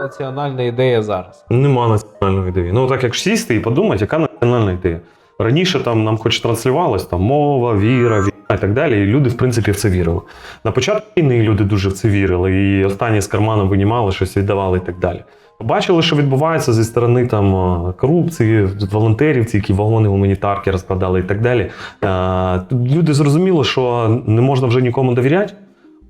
національна ідея зараз? Нема національної ідеї. Ну так як сісти і подумати, яка національна ідея. Раніше там нам хоч транслювалось там мова, віра, війна і так далі. І люди, в принципі, в це вірили. На початку війни люди дуже в це вірили, і останні з карману винімали, щось віддавали і так далі. Побачили, що відбувається зі сторони там е, корупції, волонтерів, ці які вагони гуманітарки розкладали і так далі. Е, Люди зрозуміли, що не можна вже нікому довіряти.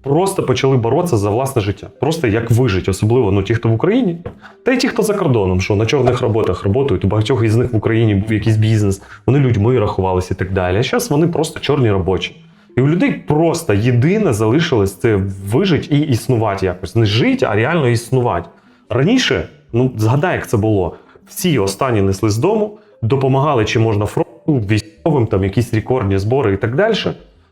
Просто почали боротися за власне життя. Просто як вижити, особливо ну, ті, хто в Україні, та й ті, хто за кордоном, що на чорних роботах працюють, у багатьох із них в Україні був якийсь бізнес, вони людьми рахувалися і так далі. А зараз вони просто чорні робочі. І у людей просто єдине залишилось це вижити і існувати якось. Не жити, а реально існувати. Раніше, ну згадай, як це було. Всі останні несли з дому, допомагали чи можна фронту, військовим, там якісь рекордні збори і так далі.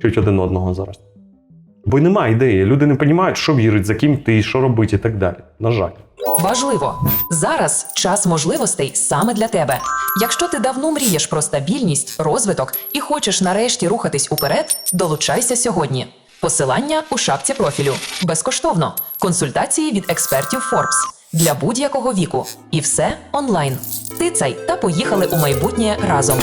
знищують один одного зараз. Бо й немає ідеї. Люди не розуміють, що вірить, за ким ти, що робити і так далі. На жаль. Важливо зараз час можливостей саме для тебе. Якщо ти давно мрієш про стабільність, розвиток і хочеш нарешті рухатись уперед, долучайся сьогодні. Посилання у шапці профілю безкоштовно. Консультації від експертів Forbes для будь-якого віку. І все онлайн. Тицай та поїхали у майбутнє разом.